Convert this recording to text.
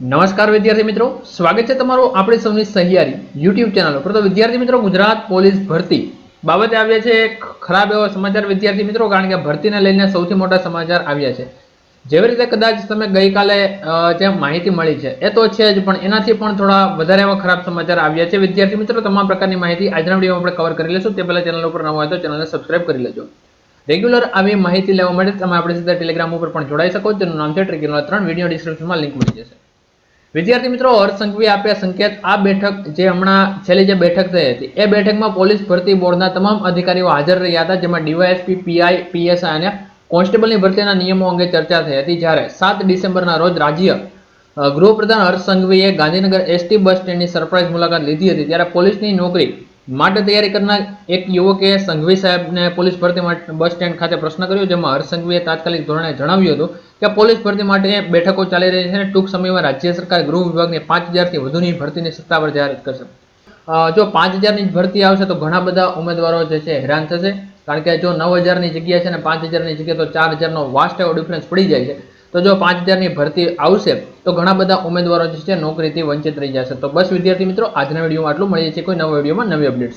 નમસ્કાર વિદ્યાર્થી મિત્રો સ્વાગત છે તમારું આપણી સૌની સહિયારી યુટ્યુબ ચેનલ ઉપર તો વિદ્યાર્થી મિત્રો ગુજરાત પોલીસ ભરતી બાબતે આવ્યા છે એક ખરાબ એવો સમાચાર વિદ્યાર્થી મિત્રો કારણ કે ભરતીને લઈને સૌથી મોટા સમાચાર આવ્યા છે જેવી રીતે કદાચ તમે ગઈકાલે જે માહિતી મળી છે એ તો છે જ પણ એનાથી પણ થોડા વધારે એવા ખરાબ સમાચાર આવ્યા છે વિદ્યાર્થી મિત્રો તમામ પ્રકારની માહિતી આજના વિડીયોમાં આપણે કવર કરી લઈશું તે પહેલાં ચેનલ ઉપર નવા હોય તો ચેનલને સબસ્ક્રાઇબ કરી લેજો રેગ્યુલર આવી માહિતી લેવા માટે તમે આપણી સીધા ટેલિગ્રામ ઉપર પણ જોડાઈ શકો જેનું નામ છે ટ્રેકિંગના ત્રણ વીડિયો ડિસ્ક્રિપ્શનમાં લિંક મળી જશે વિદ્યાર્થી મિત્રો, હર્ષ સંઘવીએ આપ્યા સંકેત. આ બેઠક જે હમણાં છેલ્લી જે બેઠક થઈ હતી એ બેઠકમાં પોલીસ ભરતી બોર્ડના તમામ અધિકારીઓ હાજર રહ્યા હતા, જેમાં ડીવાયએસપી, પીઆઈ, પીએસઆઈ અને કોન્સ્ટેબલની ભરતીના નિયમો અંગે ચર્ચા થઈ હતી. જ્યારે સાત ડિસેમ્બરના રોજ રાજ્ય ગૃહપ્રધાન હર્ષ સંઘવીએ ગાંધીનગર એસટી બસ સ્ટેન્ડની સરપ્રાઇઝ મુલાકાત લીધી હતી. ત્યારે પોલીસની નોકરી માટે તૈયારી કરનાર એક યુવકે સંઘવી સાહેબને પોલીસ ભરતી બસ સ્ટેન્ડ ખાતે પ્રશ્ન કર્યો, જેમાં હર્ષ તાત્કાલિક ધોરણે જણાવ્યું હતું કે પોલીસ ભરતી માટે બેઠકો ચાલી રહી છે અને ટૂંક સમયમાં રાજ્ય સરકાર ગૃહ વિભાગની પાંચ હજારથી વધુની ભરતીની સત્તાવાર જાહેરાત કરશે. જો પાંચ હજારની ભરતી આવશે તો ઘણા બધા ઉમેદવારો જે છે હેરાન થશે. કારણ કે જો નવ હજારની જગ્યા છે ને પાંચ હજારની જગ્યા તો ચાર હજારનો વાસ્ટ એવો ડિફરન્સ પડી જાય છે. તો જો પાંચ હજારની ભરતી આવશે તો ઘણા બધા ઉમેદવારો જે છે નોકરીથી વંચિત રહી જશે. તો બસ વિદ્યાર્થી મિત્રો, આજના વિડીયોમાં આટલું. મળીએ છીએ કોઈ નવા વિડીયોમાં નવી અપડેટ